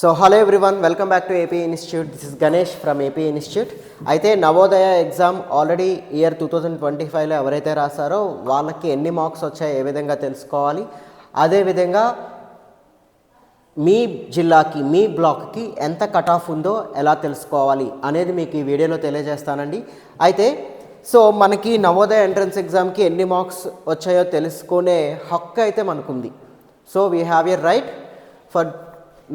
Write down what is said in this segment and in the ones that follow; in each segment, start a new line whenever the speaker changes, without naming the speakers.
So hello everyone welcome back to AP institute this is Ganesh from AP institute అయితే Navodaya exam already year two thousand twenty ఫైవ్లో ఎవరైతే రాశారో వాళ్ళకి ఎన్ని marks వచ్చాయో ఏ విధంగా తెలుసుకోవాలి? అదేవిధంగా మీ జిల్లాకి మీ బ్లాక్కి ఎంత కట్ ఆఫ్ ఉందో ఎలా తెలుసుకోవాలి అనేది మీకు ఈ వీడియోలో తెలియజేస్తానండి. అయితే సో మనకి నవోదయ ఎంట్రన్స్ ఎగ్జామ్కి ఎన్ని మార్క్స్ వచ్చాయో తెలుసుకునే హక్కు అయితే మనకుంది. So we have a right for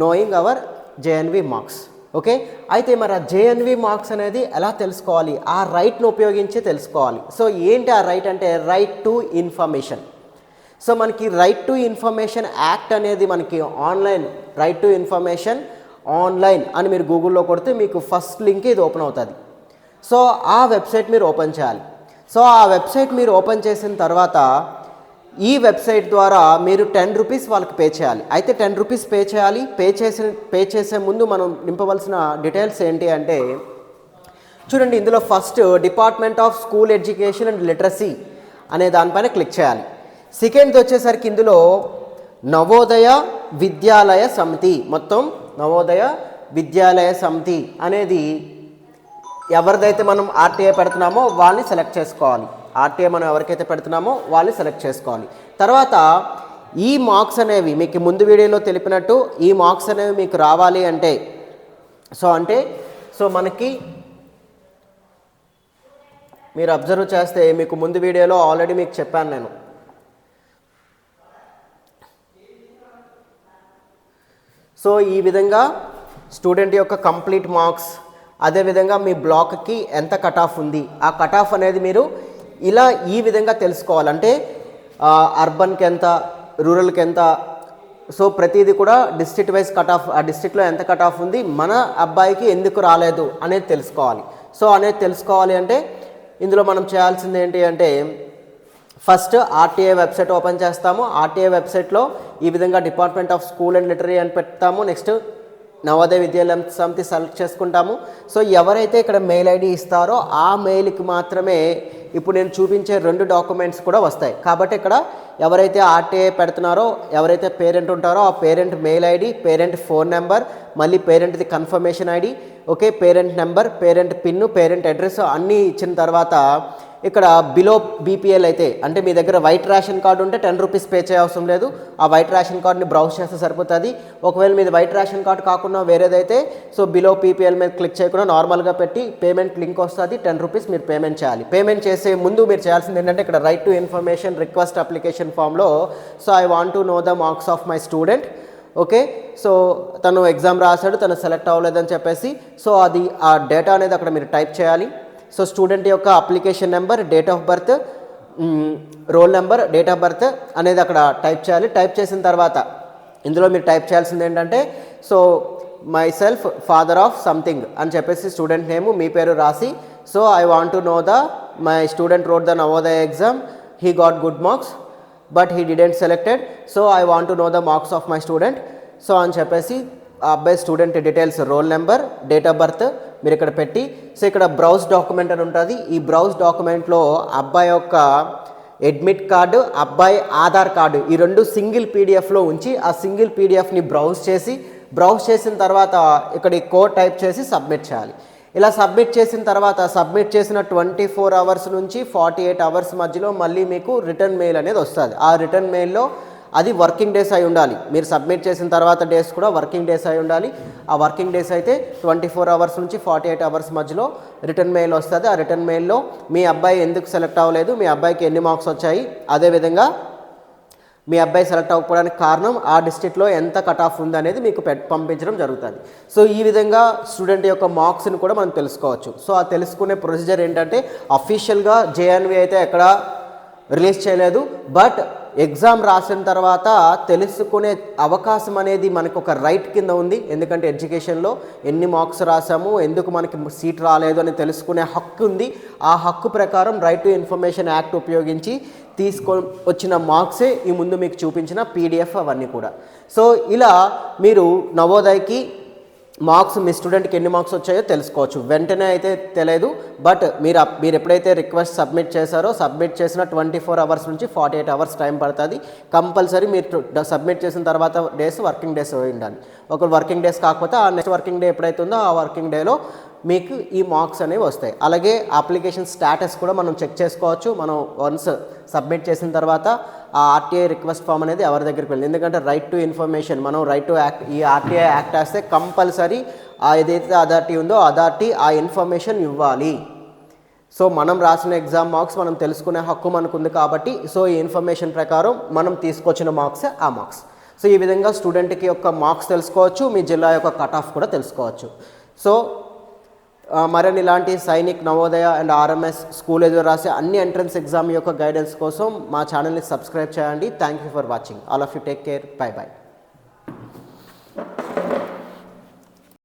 knowing our JNV marks okay అయితే మరి ఆ జేఎన్వి మార్క్స్ అనేది ఎలా తెలుసుకోవాలి? ఆ రైట్ను ఉపయోగించి తెలుసుకోవాలి. సో ఏంటి ఆ రైట్ అంటే రైట్ టు ఇన్ఫర్మేషన్ సో మనకి రైట్ టు ఇన్ఫర్మేషన్ యాక్ట్ అనేది మనకి online right to information online అని మీరు గూగుల్లో కొడితే మీకు ఫస్ట్ లింక్ ఇది ఓపెన్ అవుతుంది. సో ఆ వెబ్సైట్ మీరు ఓపెన్ చేయాలి. సో ఆ వెబ్సైట్ మీరు ఓపెన్ చేసిన తర్వాత ఈ వెబ్సైట్ ద్వారా మీరు టెన్ రూపీస్ వాళ్ళకి పే చేయాలి. అయితే టెన్ రూపీస్ పే చేయాలి. పే చేసిన పే చేసే ముందు మనం నింపవలసిన డీటెయిల్స్ ఏంటి అంటే చూడండి ఇందులో first department of school education and literacy అనే దానిపైన క్లిక్ చేయాలి. సెకండ్ వచ్చేసరికి ఇందులో నవోదయ విద్యాలయ సమితి మొత్తం నవోదయ విద్యాలయ సమితి అనేది ఎవరిదైతే మనం ఆర్టీఐ పెడుతున్నామో వాళ్ళని సెలెక్ట్ చేసుకోవాలి. ఆర్టీఐ మనం ఎవరికైతే పెడుతున్నామో వాళ్ళు సెలెక్ట్ చేసుకోవాలి. తర్వాత ఈ మార్క్స్ అనేవి మీకు ముందు వీడియోలో తెలిపినట్టు ఈ మార్క్స్ అనేవి మీకు రావాలి అంటే సో అంటే సో మనకి మీరు అబ్జర్వ్ చేస్తే మీకు ముందు వీడియోలో ఆల్రెడీ మీకు చెప్పాను నేను. సో ఈ విధంగా స్టూడెంట్ యొక్క కంప్లీట్ మార్క్స్ అదేవిధంగా మీ బ్లాక్కి ఎంత కట్ ఆఫ్ ఉంది ఆ కట్ ఆఫ్ అనేది మీరు ఇలా ఈ విధంగా తెలుసుకోవాలంటే అర్బన్కి ఎంత రూరల్కి ఎంత సో ప్రతిదీ కూడా డిస్ట్రిక్ట్ వైజ్ కట్ ఆఫ్ ఆ డిస్ట్రిక్ట్లో ఎంత కట్ ఆఫ్ ఉంది మన అబ్బాయికి ఎందుకు రాలేదు అనేది తెలుసుకోవాలి. సో అనేది తెలుసుకోవాలి అంటే ఇందులో మనం చేయాల్సింది ఏంటి అంటే ఫస్ట్ ఆర్టీఏ వెబ్సైట్ ఓపెన్ చేస్తాము. ఆర్టీఏ వెబ్సైట్లో ఈ విధంగా department of school and literacy అని పెడతాము. నెక్స్ట్ నవోదయ విద్యాలయం సమితి సెలెక్ట్ చేసుకుంటాము. సో ఎవరైతే ఇక్కడ మెయిల్ ఐడి ఇస్తారో ఆ మెయిల్కి మాత్రమే ఇప్పుడు నేను చూపించే రెండు డాక్యుమెంట్స్ కూడా వస్తాయి. కాబట్టి ఇక్కడ ఎవరైతే ఆర్టీఐ పెడుతున్నారో ఎవరైతే పేరెంట్ ఉంటారో ఆ parent mail ID parent phone number మళ్ళీ పేరెంట్ది confirmation ID okay parent number parent pin parent address అన్నీ ఇచ్చిన తర్వాత ఇక్కడ బిలో బీపీఎల్ అయితే అంటే మీ దగ్గర వైట్ రేషన్ కార్డు ఉంటే టెన్ రూపీస్ పే చేయవసరం లేదు. ఆ వైట్ రేషన్ కార్డుని బ్రౌజ్ చేస్తే సరిపోతుంది. ఒకవేళ మీది వైట్ రేషన్ కార్డు కాకుండా వేరేదైతే సో బిలో పీపీఎల్ మీద క్లిక్ చేయకుండా నార్మల్గా పెట్టి పేమెంట్ లింక్ వస్తుంది. టెన్ రూపీస్ మీరు పేమెంట్ చేయాలి. పేమెంట్ చేసే ముందు మీరు చేయాల్సింది ఏంటంటే ఇక్కడ right to information request application ఫామ్లో so I want to know the marks of my student. Okay? So తను ఎగ్జామ్ రాశాడు తను సెలెక్ట్ అవ్వలేదని చెప్పేసి సో అది ఆ డేటా అనేది అక్కడ మీరు టైప్ చేయాలి. సో స్టూడెంట్ యొక్క application number date of birth roll number date of birth అనేది అక్కడ టైప్ చేయాలి. టైప్ చేసిన తర్వాత ఇందులో మీరు టైప్ చేయాల్సింది ఏంటంటే so my self father of something అని చెప్పేసి స్టూడెంట్ నేము మీ పేరు రాసి so I want to know the my student wrote the Navodaya exam he got good marks but he didn't selected so I want to know the marks of my student so అని చెప్పేసి ఆ అబ్బాయి student details roll number date of birth మీరు ఇక్కడ పెట్టి so ఇక్కడ browse document అని ఉంటుంది. ఈ బ్రౌజ్ డాక్యుమెంట్లో అబ్బాయి యొక్క అడ్మిట్ కార్డు అబ్బాయి ఆధార్ కార్డు ఈ రెండు సింగిల్ పీడిఎఫ్లో ఉంచి ఆ సింగిల్ పీడిఎఫ్ని బ్రౌజ్ చేసి బ్రౌజ్ చేసిన తర్వాత ఇక్కడ ఈ కోడ్ టైప్ చేసి సబ్మిట్ చేయాలి. ఇలా సబ్మిట్ చేసిన తర్వాత సబ్మిట్ చేసిన ట్వంటీ ఫోర్ అవర్స్ నుంచి ఫార్టీ ఎయిట్ అవర్స్ మధ్యలో మళ్ళీ మీకు రిటర్న్ మెయిల్ అనేది వస్తుంది. ఆ రిటర్న్ మెయిల్లో అది వర్కింగ్ డేస్ అయి ఉండాలి. మీరు సబ్మిట్ చేసిన తర్వాత డేస్ కూడా వర్కింగ్ డేస్ అయి ఉండాలి. ఆ వర్కింగ్ డేస్ అయితే ట్వంటీ ఫోర్ అవర్స్ నుంచి ఫార్టీ ఎయిట్ అవర్స్ మధ్యలో రిటర్న్ మెయిల్ వస్తుంది. ఆ రిటర్న్ మెయిల్లో మీ అబ్బాయి ఎందుకు సెలెక్ట్ అవ్వలేదు మీ అబ్బాయికి ఎన్ని మార్క్స్ వచ్చాయి అదేవిధంగా మీ అబ్బాయి సెలెక్ట్ అవ్వకపోవడానికి కారణం ఆ డిస్ట్రిక్ట్లో ఎంత కట్ ఆఫ్ ఉంది అనేది మీకు పెట్ పంపించడం జరుగుతుంది. సో ఈ విధంగా స్టూడెంట్ యొక్క మార్క్స్ని కూడా మనం తెలుసుకోవచ్చు. సో ఆ తెలుసుకునే ప్రొసీజర్ ఏంటంటే అఫీషియల్గా జేఎన్వి అయితే ఎక్కడ రిలీజ్ చేయలేదు. బట్ ఎగ్జామ్ రాసిన తర్వాత తెలుసుకునే అవకాశం అనేది మనకు ఒక రైట్ కింద ఉంది. ఎందుకంటే ఎడ్యుకేషన్లో ఎన్ని మార్క్స్ రాసాము ఎందుకు మనకి సీట్ రాలేదు అని తెలుసుకునే హక్కు ఉంది. ఆ హక్కు ప్రకారం రైట్ టు ఇన్ఫర్మేషన్ యాక్ట్ ఉపయోగించి తీసుకో వచ్చిన మార్క్సే ఈ ముందు మీకు చూపించిన పీడిఎఫ్ అవన్నీ కూడా. సో ఇలా మీరు నవోదయకి మార్క్స్ మీ స్టూడెంట్కి ఎన్ని మార్క్స్ వచ్చాయో తెలుసుకోవచ్చు. వెంటనే అయితే తెలియదు బట్ మీరు మీరు ఎప్పుడైతే రిక్వెస్ట్ సబ్మిట్ చేశారో సబ్మిట్ చేసిన ట్వంటీ ఫోర్ అవర్స్ నుంచి ఫార్టీ ఎయిట్ అవర్స్ టైం పడుతుంది. కంపల్సరీ మీరు సబ్మిట్ చేసిన తర్వాత డేస్ వర్కింగ్ డేస్ ఉండాలి. ఒక వర్కింగ్ డేస్ కాకపోతే ఆ నెక్స్ట్ వర్కింగ్ డే ఎప్పుడైతే ఉందో ఆ వర్కింగ్ డేలో మీకు ఈ మార్క్స్ అనేవి వస్తాయి. అలాగే అప్లికేషన్ స్టేటస్ కూడా మనం చెక్ చేసుకోవచ్చు. మనం వన్స్ సబ్మిట్ చేసిన తర్వాత ఆ ఆర్టీఐ రిక్వెస్ట్ ఫామ్ అనేది ఎవరి దగ్గరికి వెళ్ళింది. ఎందుకంటే రైట్ టు ఇన్ఫర్మేషన్ మనం రైట్ టు యాక్ట్ ఈ ఆర్టీఐ యాక్ట్ వేస్తే కంపల్సరీ ఆ ఏదైతే అథారిటీ ఉందో అథారిటీ ఆ ఇన్ఫర్మేషన్ ఇవ్వాలి. సో మనం రాసిన ఎగ్జామ్ మార్క్స్ మనం తెలుసుకునే హక్కు మనకు ఉంది కాబట్టి సో ఈ ఇన్ఫర్మేషన్ ప్రకారం మనం తీసుకొచ్చిన మార్క్స్ ఆ మార్క్స్. సో ఈ విధంగా స్టూడెంట్కి యొక్క మార్క్స్ తెలుసుకోవచ్చు. మీ జిల్లా యొక్క కట్ ఆఫ్ కూడా తెలుసుకోవచ్చు. సో ఆ, ఇలాంటి Sainik Navodaya and RMS school ఎదురు రాసే అన్ని ఎంట్రన్స్ ఎగ్జామ్ యొక్క గైడెన్స్ కోసం మా ఛానల్ని సబ్స్క్రైబ్ చేయండి. Thank you for watching all of you take care bye bye